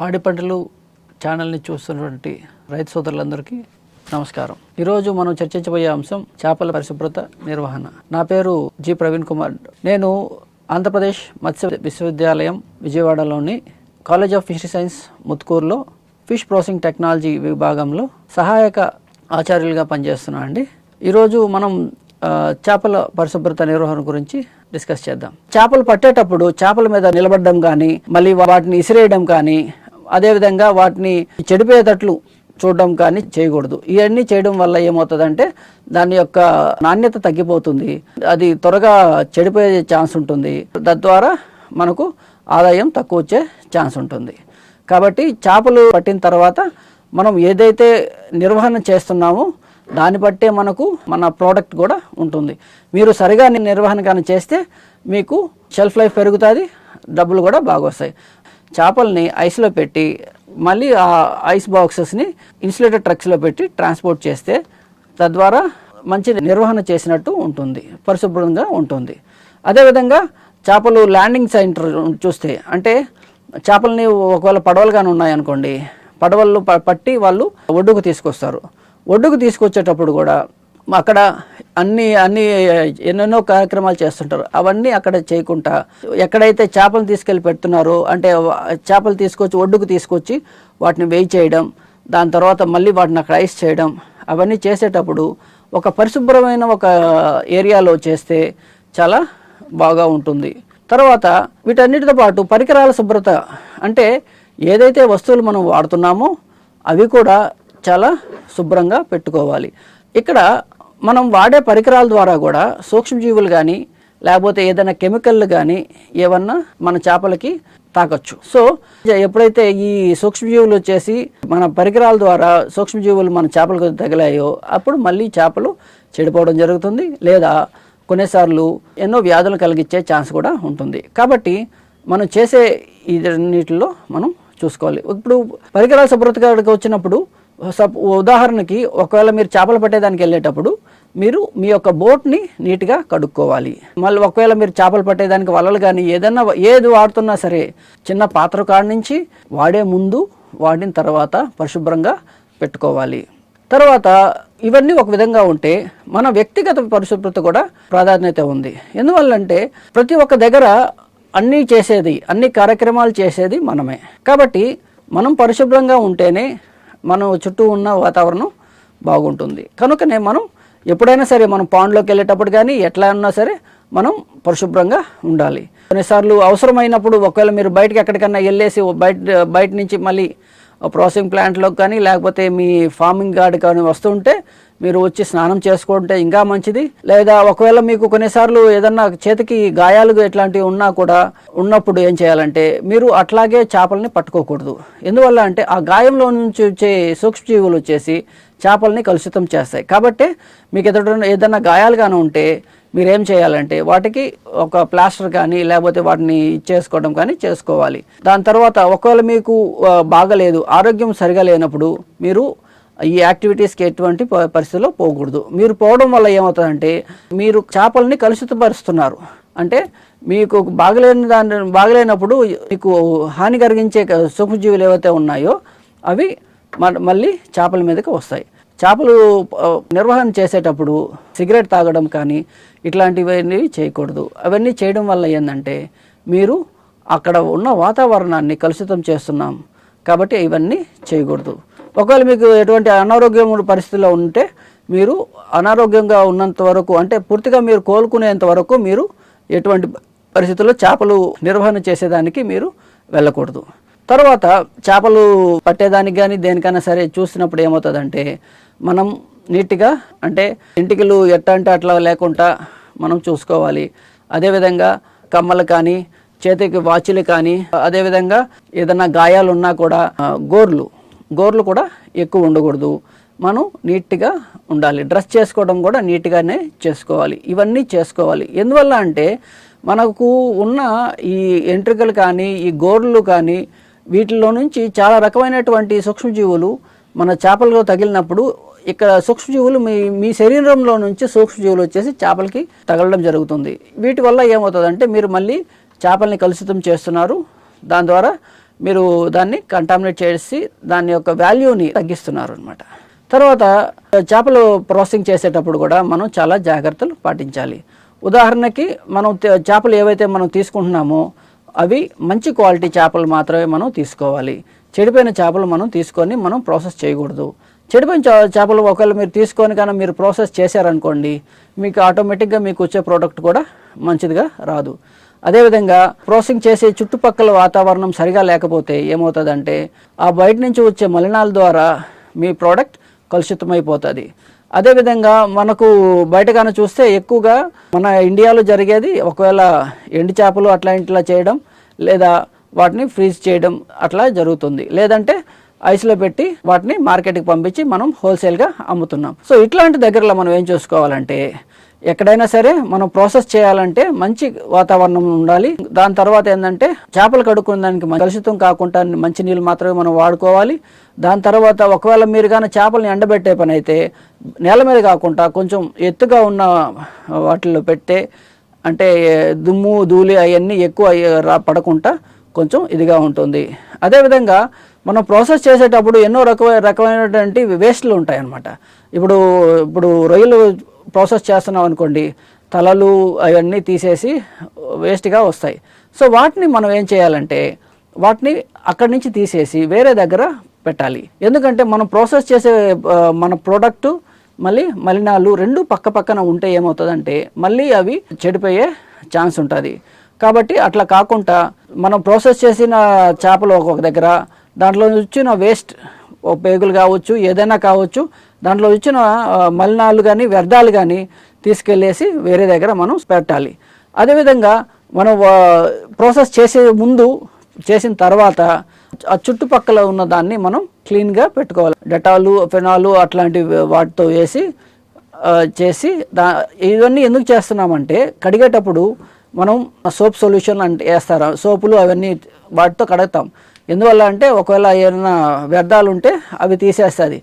పాడి పంటలు ఛానల్ని చూస్తున్నటువంటి రైతు సోదరులందరికీ నమస్కారం. ఈరోజు మనం చర్చించబోయే అంశం చేపల పరిశుభ్రత నిర్వహణ. నా పేరు జి ప్రవీణ్ కుమార్. నేను ఆంధ్రప్రదేశ్ మత్స్య విశ్వవిద్యాలయం విజయవాడలోని కాలేజ్ ఆఫ్ ఫిషరీ సైన్స్ ముత్కూరులో ఫిష్ ప్రాసెసింగ్ టెక్నాలజీ విభాగంలో సహాయక ఆచార్యులుగా పనిచేస్తున్నాను అండి. ఈరోజు మనం చేపల పరిశుభ్రత నిర్వహణ గురించి డిస్కస్ చేద్దాం. చేపలు పట్టేటప్పుడు చేపల మీద నిలబడడం కానీ మళ్ళీ వాటిని ఇసిరేయడం కానీ అదేవిధంగా వాటిని చెడిపోయేటట్లు చూడడం కానీ చేయకూడదు. ఇవన్నీ చేయడం వల్ల ఏమవుతుందంటే దాని యొక్క నాణ్యత తగ్గిపోతుంది. అది త్వరగా చెడిపోయే ఛాన్స్ ఉంటుంది. తద్వారా మనకు ఆదాయం తక్కువ వచ్చే ఛాన్స్ ఉంటుంది. కాబట్టి చేపలు పట్టిన తర్వాత మనం ఏదైతే నిర్వహణ చేస్తున్నామో దాన్ని బట్టే మనకు మన ప్రోడక్ట్ కూడా ఉంటుంది. మీరు సరిగా నిర్వహణ కానీ చేస్తే మీకు షెల్ఫ్ లైఫ్ పెరుగుతుంది డబ్బులు కూడా బాగా వస్తాయి చేపల్ని ఐస్లో పెట్టి మళ్ళీ ఆ ఐస్ బాక్సెస్ని ఇన్సులేటెడ్ ట్రక్స్లో పెట్టి ట్రాన్స్పోర్ట్ చేస్తే తద్వారా మంచి నిర్వహణ చేసినట్టు ఉంటుంది పరిశుభ్రంగా ఉంటుంది. అదేవిధంగా చేపలు ల్యాండింగ్ సెంటర్ చూస్తే అంటే చేపలని ఒకవేళ పడవలు కానీ ఉన్నాయనుకోండి పడవలు పట్టి వాళ్ళు ఒడ్డుకు తీసుకొస్తారు. ఒడ్డుకు తీసుకొచ్చేటప్పుడు కూడా అక్కడ అన్ని అన్ని ఎన్నెన్నో కార్యక్రమాలు చేస్తుంటారు. అవన్నీ అక్కడ చేయకుండా ఎక్కడైతే చేపలు తీసుకెళ్ళి పెడుతున్నారో అంటే చేపలు తీసుకొచ్చి ఒడ్డుకు తీసుకొచ్చి వాటిని వేయి చేయడం దాని తర్వాత మళ్ళీ వాటిని అక్కడ ఐస్ చేయడం అవన్నీ చేసేటప్పుడు ఒక పరిశుభ్రమైన ఒక ఏరియాలో చేస్తే చాలా బాగా ఉంటుంది. తర్వాత వీటన్నిటితో పాటు పరికరాల శుభ్రత అంటే ఏదైతే వస్తువులు మనం వాడుతున్నామో అవి కూడా చాలా శుభ్రంగా పెట్టుకోవాలి. ఇక్కడ మనం వాడే పరికరాల ద్వారా కూడా సూక్ష్మజీవులు కానీ లేకపోతే ఏదైనా కెమికల్లు కానీ ఏమన్నా మన చేపలకి తాకొచ్చు. సో ఎప్పుడైతే ఈ సూక్ష్మజీవులు వచ్చేసి మన పరికరాల ద్వారా సూక్ష్మజీవులు మన చేపలకు తగిలాయో అప్పుడు మళ్ళీ చేపలు చెడిపోవడం జరుగుతుంది లేదా కొన్నిసార్లు ఎన్నో వ్యాధులు కలిగించే ఛాన్స్ కూడా ఉంటుంది. కాబట్టి మనం చేసే వీటిల్లో మనం చూసుకోవాలి. ఇప్పుడు పరికరాల శుభ్రత వచ్చినప్పుడు సప్ ఉదాహరణకి ఒకవేళ మీరు చేపలు పట్టేదానికి వెళ్ళేటప్పుడు మీరు మీ యొక్క బోట్ని నీట్గా కడుక్కోవాలి. మళ్ళీ ఒకవేళ మీరు చేపలు పట్టేదానికి వలలు కానీ ఏదన్నా ఏది వాడుతున్నా సరే చిన్న పాత్ర కాడి నుంచి వాడే ముందు వాడిన తర్వాత పరిశుభ్రంగా పెట్టుకోవాలి. తర్వాత ఇవన్నీ ఒక విధంగా ఉంటే మన వ్యక్తిగత పరిశుభ్రత కూడా ప్రాధాన్యత ఉంది. ఎందువల్లంటే ప్రతి ఒక్క దగ్గర అన్నీ చేసేది అన్ని కార్యక్రమాలు చేసేది మనమే. కాబట్టి మనం పరిశుభ్రంగా ఉంటేనే మనం చుట్టూ ఉన్న వాతావరణం బాగుంటుంది. కనుకనే మనం ఎప్పుడైనా సరే మనం పాండ్లోకి వెళ్ళేటప్పుడు కానీ ఎట్లా అన్నా సరే మనం పరిశుభ్రంగా ఉండాలి. కొన్నిసార్లు అవసరమైనప్పుడు ఒకవేళ మీరు బయటకి ఎక్కడికన్నా వెళ్ళేసి బయట బయట నుంచి మళ్ళీ ప్రాసెసింగ్ ప్లాంట్లోకి కానీ లేకపోతే మీ ఫార్మింగ్ గార్డ్ కానీ వస్తుంటే మీరు వచ్చి స్నానం చేసుకుంటే ఇంకా మంచిది. లేదా ఒకవేళ మీకు కొన్నిసార్లు ఏదన్నా చేతికి గాయాలు ఇట్లాంటివి ఉన్నా కూడా ఉన్నప్పుడు ఏం చేయాలంటే మీరు అట్లాగే చేపల్ని పట్టుకోకూడదు. ఎందువల్ల అంటే ఆ గాయంలో నుంచి వచ్చే సూక్ష్మజీవులు వచ్చేసి చేపల్ని కలుషితం చేస్తాయి. కాబట్టి మీకు ఎదుట ఏదైనా గాయాలు కానీ ఉంటే మీరేం చేయాలంటే వాటికి ఒక ప్లాస్టర్ కానీ లేకపోతే వాటిని చేసుకోవడం కానీ చేసుకోవాలి. దాని తర్వాత ఒకవేళ మీకు బాగలేదు ఆరోగ్యం సరిగా లేనప్పుడు మీరు ఈ యాక్టివిటీస్కి ఎటువంటి ప- పరిస్థితుల్లో పోకూడదు. మీరు పోవడం వల్ల ఏమవుతుందంటే మీరు చేపల్ని కలుషితపరుస్తున్నారు. అంటే మీకు బాగలేని దాని బాగలేనప్పుడు మీకు హాని కలిగించే సూక్ష్మజీవులు ఏవైతే ఉన్నాయో అవి మళ్ళీ చేపల మీదకి వస్తాయి. చేపలు నిర్వహణ చేసేటప్పుడు సిగరెట్ తాగడం కానీ ఇట్లాంటివన్నీ చేయకూడదు. అవన్నీ చేయడం వల్ల ఏంటంటే మీరు అక్కడ ఉన్న వాతావరణాన్ని కలుషితం చేస్తున్నాం. కాబట్టి ఇవన్నీ చేయకూడదు. ఒకవేళ మీకు ఎటువంటి అనారోగ్యం పరిస్థితిలో ఉంటే మీరు అనారోగ్యంగా ఉన్నంత వరకు అంటే పూర్తిగా మీరు కోలుకునేంత వరకు మీరు ఎటువంటి పరిస్థితుల్లో చేపలు నిర్వహణ చేసేదానికి మీరు వెళ్ళకూడదు. తర్వాత చేపలు పట్టేదానికి కానీ దేనికైనా సరే చూసినప్పుడు ఏమవుతుందంటే మనం నీట్గా అంటే ఇంటికిలు ఎట్ట అంటే అట్లా లేకుండా మనం చూసుకోవాలి. అదేవిధంగా కమ్మలు కానీ చేతికి వాచులు కానీ అదేవిధంగా ఏదైనా గాయాలు ఉన్నా కూడా గోర్లు గోర్లు కూడా ఎక్కువ ఉండకూడదు. మనం నీట్గా ఉండాలి. డ్రెస్ చేసుకోవడం కూడా నీట్గానే చేసుకోవాలి. ఇవన్నీ చేసుకోవాలి. ఎందువల్ల అంటే మనకు ఉన్న ఈ ఎంట్రికలు కానీ ఈ గోర్లు కానీ వీటిలో నుంచి చాలా రకమైనటువంటి సూక్ష్మజీవులు మన చేపలకు తగిలినప్పుడు ఇక్కడ సూక్ష్మజీవులు మీ మీ శరీరంలో నుంచి సూక్ష్మజీవులు వచ్చేసి చేపలకి తగలడం జరుగుతుంది. వీటి వల్ల ఏమవుతుందంటే మీరు మళ్ళీ చేపల్ని కలుషితం చేస్తున్నారు. దాని ద్వారా మీరు దాన్ని కంటామినేట్ చేసి దాని యొక్క వాల్యూని తగ్గిస్తున్నారు అనమాట తర్వాత చేపలు ప్రాసెసింగ్ చేసేటప్పుడు కూడా మనం చాలా జాగ్రత్తలు పాటించాలి. ఉదాహరణకి మనం చేపలు ఏవైతే మనం తీసుకుంటున్నామో అవి మంచి క్వాలిటీ చేపలు మాత్రమే మనం తీసుకోవాలి. చెడిపోయిన చేపలు మనం తీసుకొని మనం ప్రాసెస్ చేయకూడదు. చెడిపోయిన చేపలు ఒకవేళ మీరు తీసుకొని కానీ మీరు ప్రాసెస్ చేశారనుకోండి మీకు ఆటోమేటిక్గా మీకు వచ్చే ప్రోడక్ట్ కూడా మంచిదిగా రాదు. అదేవిధంగా ప్రాసెసింగ్ చేసే చుట్టుపక్కల వాతావరణం సరిగా లేకపోతే ఏమవుతుందంటే ఆ బయట నుంచి వచ్చే మలినాల ద్వారా మీ ప్రోడక్ట్ కలుషితమైపోతుంది. అదేవిధంగా మనకు బయటగానే చూస్తే ఎక్కువగా మన ఇండియాలో జరిగేది ఒకవేళ ఎండు చేపలు అట్లా ఇట్లా చేయడం లేదా వాటిని ఫ్రీజ్ చేయడం అట్లా జరుగుతుంది. లేదంటే ఐస్లో పెట్టి వాటిని మార్కెట్కి పంపించి మనం హోల్సేల్గా అమ్ముతున్నాం. సో ఇట్లాంటి దగ్గరలో మనం ఏం చేసుకోవాలంటే ఎక్కడైనా సరే మనం ప్రాసెస్ చేయాలంటే మంచి వాతావరణం ఉండాలి. దాని తర్వాత ఏంటంటే చేపలు కడుక్కునే దానికి కలుషితం కాకుండా మంచి నీళ్ళు మాత్రమే మనం వాడుకోవాలి. దాని తర్వాత ఒకవేళ మీరు కానీ చేపలను ఎండబెట్టే పని అయితే నేల మీద కాకుండా కొంచెం ఎత్తుగా ఉన్న వాటిల్లో పెడితే అంటే దుమ్ము ధూళి అవన్నీ ఎక్కువ అయ్యే- రా పడకుండా కొంచెం ఇదిగా ఉంటుంది. అదేవిధంగా మనం ప్రాసెస్ చేసేటప్పుడు ఎన్నో రకమైన రకమైనటువంటి వేస్ట్లు ఉంటాయన్నమాట. ఇప్పుడు ఇప్పుడు రొయ్యలు ప్రాసెస్ చేస్తున్నాం అనుకోండి తలలు అవన్నీ తీసేసి వేస్ట్గా వస్తాయి. సో వాటిని మనం ఏం చేయాలంటే వాటిని అక్కడి నుంచి తీసేసి వేరే దగ్గర పెట్టాలి. ఎందుకంటే మనం ప్రాసెస్ చేసే మన ప్రోడక్ట్ మళ్ళీ మలినాలు రెండు పక్క పక్కన ఉంటే ఏమవుతుందంటే మళ్ళీ అవి చెడిపోయే ఛాన్స్ ఉంటుంది. కాబట్టి అట్లా కాకుండా మనం ప్రాసెస్ చేసిన చేపలు ఒక్కొక్క దగ్గర దాంట్లో వచ్చిన వేస్ట్ పేగులు కావచ్చు ఏదైనా కావచ్చు దాంట్లో వచ్చిన మలినాలు కానీ వ్యర్థాలు కానీ తీసుకెళ్ళేసి వేరే దగ్గర మనం పెట్టాలి. అదేవిధంగా మనం ప్రాసెస్ చేసే ముందు చేసిన తర్వాత ఆ చుట్టుపక్కల ఉన్న దాన్ని మనం క్లీన్గా పెట్టుకోవాలి. డెటాలు ఫెనాలు అట్లాంటి వాటితో వేసి చేసి దా ఇవన్నీ ఎందుకు చేస్తున్నామంటే కడిగేటప్పుడు మనం సోప్ సొల్యూషన్ అంటే వేస్తారు? సోపులు అవన్నీ వాటితో కడుగుతాం. ఎందువల్ల అంటే ఒకవేళ ఏమైనా వ్యర్థాలు ఉంటే అవి తీసేస్తుంది.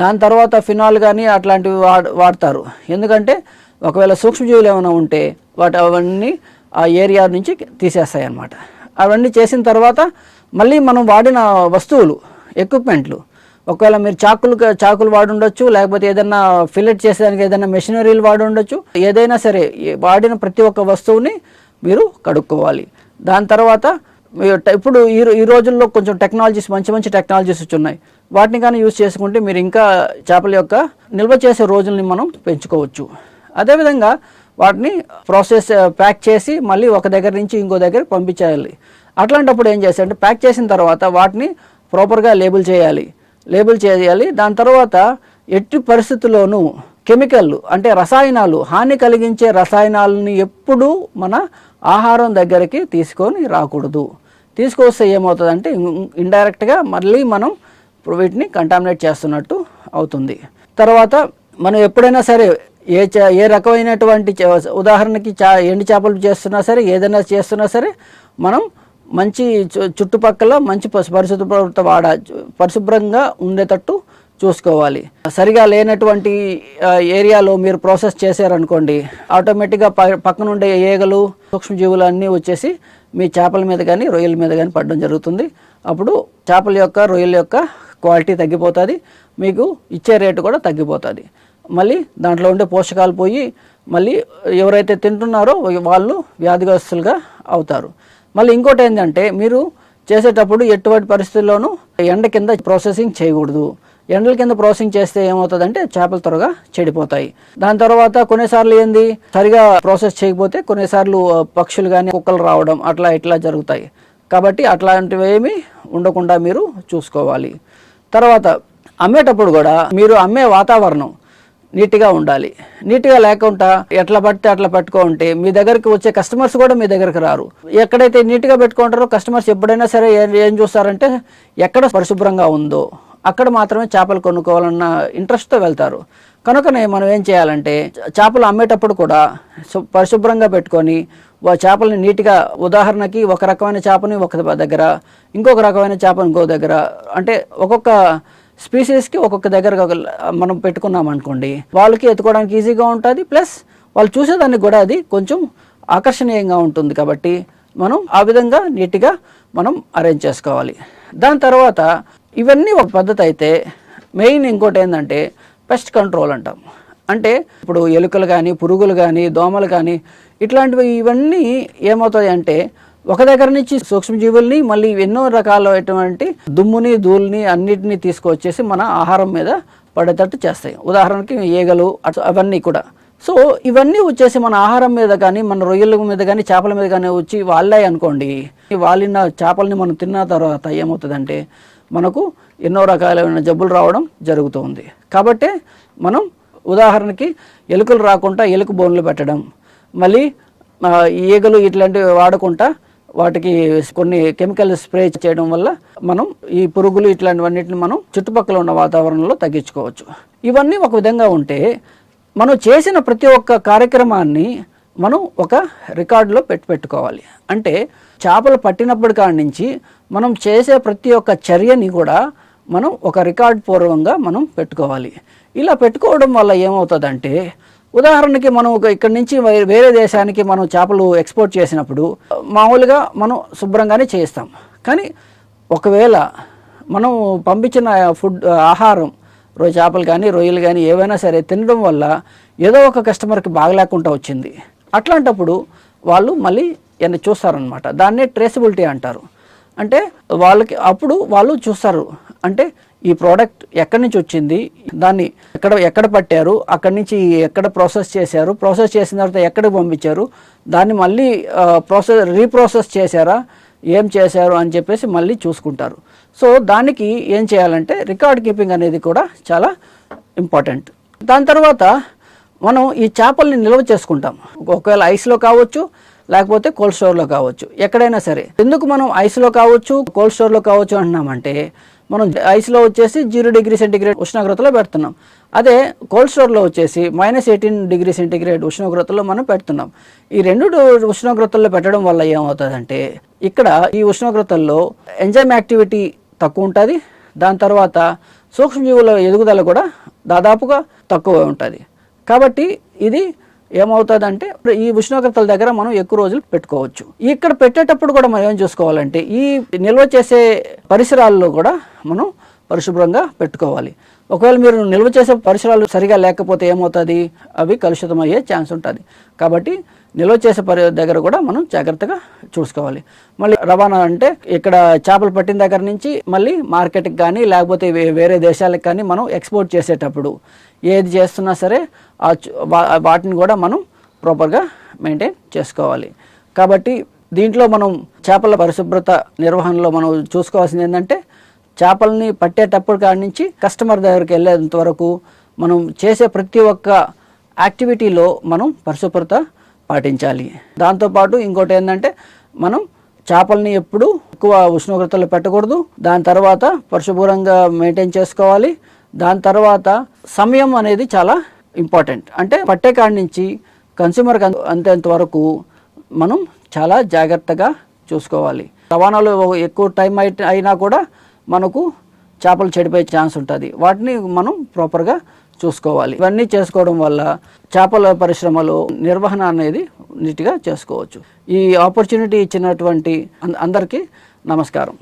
దాని తర్వాత ఫినాల్ కానీ అట్లాంటివి వాడ వాడతారు. ఎందుకంటే ఒకవేళ సూక్ష్మజీవులు ఏమైనా ఉంటే వాటి అవన్నీ ఆ ఏరియా నుంచి తీసేస్తాయి అన్నమాట అవన్నీ చేసిన తర్వాత మళ్ళీ మనం వాడిన వస్తువులు ఎక్విప్మెంట్లు ఒకవేళ మీరు చాకులు చాకులు వాడుండొచ్చు లేకపోతే ఏదైనా ఫిలెట్ చేసేదానికి ఏదైనా మెషినరీలు వాడుండొచ్చు ఏదైనా సరే వాడిన ప్రతి ఒక్క వస్తువుని మీరు కడుక్కోవాలి. దాని తర్వాత ఇప్పుడు ఈ ఈ రోజుల్లో కొంచెం టెక్నాలజీస్ మంచి మంచి టెక్నాలజీస్ ఉన్నాయి వాటిని కానీ యూజ్ చేసుకుంటే మీరు ఇంకా చేపల యొక్క నిల్వ చేసే రోజుల్ని మనం పెంచుకోవచ్చు. అదేవిధంగా వాటిని ప్రాసెస్ ప్యాక్ చేసి మళ్ళీ ఒక దగ్గర నుంచి ఇంకో దగ్గర పంపించేయాలి అట్లాంటప్పుడు ఏం చేస్తారంటే ప్యాక్ చేసిన తర్వాత వాటిని ప్రాపర్గా లేబుల్ చేయాలి. లేబుల్ చేయాలి. దాని తర్వాత ఎట్టి పరిస్థితుల్లోనూ కెమికల్లు అంటే రసాయనాలు హాని కలిగించే రసాయనాలని ఎప్పుడూ మన ఆహారం దగ్గరికి తీసుకొని రాకూడదు. తీసుకొస్తే ఏమవుతుందంటే ఇండైరెక్ట్గా మళ్ళీ మనం వీటిని కంటామినేట్ చేస్తున్నట్టు అవుతుంది. తర్వాత మనం ఎప్పుడైనా సరే ఏ ఏ రకమైనటువంటి ఉదాహరణకి చా ఎండు చేపలు చేస్తున్నా సరే ఏదైనా చేస్తున్నా సరే మనం మంచి చుట్టుపక్కల మంచి పరిశుభ్రత వాడ పరిశుభ్రంగా ఉండేటట్టు చూసుకోవాలి. సరిగా లేనటువంటి ఏరియాలో మీరు ప్రాసెస్ చేశారనుకోండి ఆటోమేటిక్గా పక్కనుండే ఏగలు సూక్ష్మజీవులు అన్నీ వచ్చేసి మీ చేపల మీద కానీ రొయ్యల మీద కానీ పడడం జరుగుతుంది. అప్పుడు చేపల యొక్క రొయ్యల యొక్క క్వాలిటీ తగ్గిపోతుంది మీకు ఇచ్చే రేటు కూడా తగ్గిపోతుంది. మళ్ళీ దాంట్లో ఉండే పోషకాలు పోయి మళ్ళీ ఎవరైతే తింటున్నారో వాళ్ళు వ్యాధిగ్రస్తులుగా అవుతారు. మళ్ళీ ఇంకోటి ఏంటంటే మీరు చేసేటప్పుడు ఎటువంటి పరిస్థితుల్లోనూ ఎండ కింద ప్రాసెసింగ్ చేయకూడదు. ఎండల కింద ప్రాసెసింగ్ చేస్తే ఏమవుతుందంటే చేపలు త్వరగా చెడిపోతాయి. దాని తర్వాత కొన్నిసార్లు ఏంది? సరిగా ప్రాసెస్ చేయకపోతే కొన్నిసార్లు పక్షులు కానీ కుక్కలు రావడం అట్లా ఇట్లా జరుగుతాయి. కాబట్టి అట్లాంటివి ఏమి ఉండకుండా మీరు చూసుకోవాలి. తర్వాత అమ్మేటప్పుడు కూడా మీరు అమ్మే వాతావరణం నీట్గా ఉండాలి. నీట్గా లేకుండా ఎట్లా పడితే అట్లా పెట్టుకుంటే మీ దగ్గరికి వచ్చే కస్టమర్స్ కూడా మీ దగ్గరికి రారు. ఎక్కడైతే నీట్గా పెట్టుకుంటారో కస్టమర్స్ ఎప్పుడైనా సరే ఏం చూస్తారంటే ఎక్కడ పరిశుభ్రంగా ఉందో అక్కడ మాత్రమే చేపలు కొనుక్కోవాలన్న ఇంట్రెస్ట్తో వెళ్తారు. కనుకనే మనం ఏం చేయాలంటే చేపలు అమ్మేటప్పుడు కూడా పరిశుభ్రంగా పెట్టుకొని వా చేపల్ని నీట్గా ఉదాహరణకి ఒక రకమైన చేపని ఒక దగ్గర ఇంకొక రకమైన చేపని ఇంకో దగ్గర అంటే ఒక్కొక్క స్పీసీస్కి ఒక్కొక్క దగ్గర ఒక- మనం పెట్టుకున్నాం అనుకోండి వాళ్ళకి ఎత్తుకోవడానికి ఈజీగా ఉంటుంది ప్లస్ వాళ్ళు చూసేదానికి కూడా అది కొంచెం ఆకర్షణీయంగా ఉంటుంది కాబట్టి మనం ఆ విధంగా నీట్గా మనం అరేంజ్ చేసుకోవాలి. దాని తర్వాత ఇవన్నీ ఒక పద్ధతి అయితే మెయిన్ ఇంకోటి ఏంటంటే పెస్ట్ కంట్రోల్ అంటాం. అంటే ఇప్పుడు ఎలుకలు కానీ పురుగులు కానీ దోమలు కానీ ఇట్లాంటివి ఇవన్నీ ఏమవుతాయి అంటే ఒక దగ్గర నుంచి సూక్ష్మజీవుల్ని మళ్ళీ ఎన్నో రకాలైనటువంటి దుమ్ముని ధూళిని అన్నిటినీ తీసుకొచ్చేసి మన ఆహారం మీద పడేటట్టు చేస్తాయి. ఉదాహరణకి ఈగలు అవన్నీ కూడా. సో ఇవన్నీ వచ్చేసి మన ఆహారం మీద కానీ మన రొయ్యల మీద కానీ చేపల మీద కానీ వచ్చి వాళ్ళే అనుకోండి. వాళ్ళిన చేపల్ని మనం తిన్న తర్వాత ఏమవుతుందంటే మనకు ఎన్నో రకాలైన జబ్బులు రావడం జరుగుతుంది. కాబట్టి మనం ఉదాహరణకి ఎలుకలు రాకుండా ఎలుక బోన్లు పెట్టడం మళ్ళీ ఈగలు ఇట్లాంటివి వాడకుండా వాటికి కొన్ని కెమికల్ స్ప్రే చేయడం వల్ల మనం ఈ పురుగులు ఇట్లాంటివన్నిటిని మనం చుట్టుపక్కల ఉన్న వాతావరణంలో తగ్గించుకోవచ్చు. ఇవన్నీ ఒక విధంగా ఉంటే మనం చేసిన ప్రతి ఒక్క కార్యక్రమాన్ని మనం ఒక రికార్డులో పెట్టి పెట్టుకోవాలి. అంటే చేపలు పట్టినప్పటి కాడి నుంచి మనం చేసే ప్రతి ఒక్క చర్యని కూడా మనం ఒక రికార్డ్ పూర్వంగా మనం పెట్టుకోవాలి. ఇలా పెట్టుకోవడం వల్ల ఏమవుతుందంటే ఉదాహరణకి మనం ఒక ఇక్కడి నుంచి వేరే దేశానికి మనం చేపలు ఎక్స్పోర్ట్ చేసినప్పుడు మామూలుగా మనం శుభ్రంగానే చేస్తాం కానీ ఒకవేళ మనం పంపించిన ఫుడ్ ఆహారం రొయ్య చేపలు కానీ రొయ్యలు కానీ ఏవైనా సరే తినడం వల్ల ఏదో ఒక కస్టమర్కి బాగలేకుండా వచ్చింది. అట్లాంటప్పుడు వాళ్ళు మళ్ళీ ఎన్ని చూస్తారనమాట దాన్నే ట్రేసబిలిటీ అంటారు. అంటే వాళ్ళకి అప్పుడు వాళ్ళు చూస్తారు. అంటే ఈ ప్రోడక్ట్ ఎక్కడి నుంచి వచ్చింది? దాన్ని ఎక్కడ ఎక్కడ పట్టారు? అక్కడి నుంచి ఎక్కడ ప్రాసెస్ చేశారు? ప్రాసెస్ చేసిన తర్వాత ఎక్కడికి పంపించారు? దాన్ని మళ్ళీ ప్రాసెస్ రీప్రాసెస్ చేశారా? ఏం చేశారు అని చెప్పేసి మళ్ళీ చూసుకుంటారు. సో దానికి ఏం చేయాలంటే రికార్డ్ కీపింగ్ అనేది కూడా చాలా ఇంపార్టెంట్. దాని తర్వాత మనం ఈ చేపల్ని నిల్వ చేసుకుంటాం. ఒకవేళ ఐస్లో కావచ్చు లేకపోతే కోల్డ్ స్టోర్లో కావచ్చు ఎక్కడైనా సరే. ఎందుకు మనం ఐస్లో కావచ్చు కోల్డ్ స్టోర్లో కావచ్చు అంటున్నామంటే మనం ఐస్లో వచ్చేసి జీరో డిగ్రీ సెంటిగ్రేడ్ ఉష్ణోగ్రతలో పెడుతున్నాం. అదే కోల్డ్ స్టోర్లో వచ్చేసి మైనస్ ఎయిటీన్ డిగ్రీ సెంటిగ్రేడ్ ఉష్ణోగ్రతలో మనం పెడుతున్నాం. ఈ రెండు ఉష్ణోగ్రతల్లో పెట్టడం వల్ల ఏమవుతుందంటే ఇక్కడ ఈ ఉష్ణోగ్రతల్లో ఎంజైమ్ యాక్టివిటీ తక్కువ ఉంటుంది. దాని తర్వాత సూక్ష్మజీవుల ఎదుగుదల కూడా దాదాపుగా తక్కువ ఉంటుంది. కాబట్టి ఇది ఏమవుతుందంటే ఈ ఉష్ణోగ్రతల దగ్గర మనం ఎక్కువ రోజులు పెట్టుకోవచ్చు. ఇక్కడ పెట్టేటప్పుడు కూడా మనం ఏం చూసుకోవాలంటే ఈ నిల్వ చేసే పరిసరాల్లో కూడా మనం పరిశుభ్రంగా పెట్టుకోవాలి. ఒకవేళ మీరు నిల్వ చేసే పరిసరాలు సరిగా లేకపోతే ఏమవుతుంది? అవి కలుషితం అయ్యే ఛాన్స్ ఉంటుంది. కాబట్టి నిల్వ చేసే పరి దగ్గర కూడా మనం జాగ్రత్తగా చూసుకోవాలి. మళ్ళీ రవాణా అంటే ఇక్కడ చేపలు పట్టిన దగ్గర నుంచి మళ్ళీ మార్కెట్కి కానీ లేకపోతే వే- వేరే దేశాలకు కానీ మనం ఎక్స్పోర్ట్ చేసేటప్పుడు ఏది చేస్తున్నా సరే ఆ వా- వాటిని కూడా మనం ప్రాపర్గా మెయింటైన్ చేసుకోవాలి. కాబట్టి దీంట్లో మనం చేపల పరిశుభ్రత నిర్వహణలో మనం చూసుకోవాల్సింది ఏంటంటే చేపల్ని పట్టేటప్పుడు కాడి నుంచి కస్టమర్ దగ్గరికి వెళ్ళేంత వరకు మనం చేసే ప్రతి ఒక్క యాక్టివిటీలో మనం పరిశుభ్రత పాటించాలి. దాంతోపాటు ఇంకోటి ఏంటంటే మనం చేపల్ని ఎప్పుడు ఎక్కువ ఉష్ణోగ్రతలో పెట్టకూడదు. దాని తర్వాత పరిశుభ్రంగా మెయింటైన్ చేసుకోవాలి. దాని తర్వాత సమయం అనేది చాలా ఇంపార్టెంట్. అంటే పట్టే కాడి నుంచి కన్స్యూమర్కి అంతేంత వరకు మనం చాలా జాగ్రత్తగా చూసుకోవాలి. రవాణాలో ఎక్కువ టైం అయి- అయినా కూడా మనకు చేపలు చెడిపోయే ఛాన్స్ ఉంటుంది. వాటిని మనం ప్రాపర్గా చూసుకోవాలి. ఇవన్నీ చేసుకోవడం వల్ల చేపల పరిశ్రమలో నిర్వహణ అనేది నీట్గా చేసుకోవచ్చు. ఈ ఆపర్చునిటీ ఇచ్చినటువంటి అందరికీ నమస్కారం.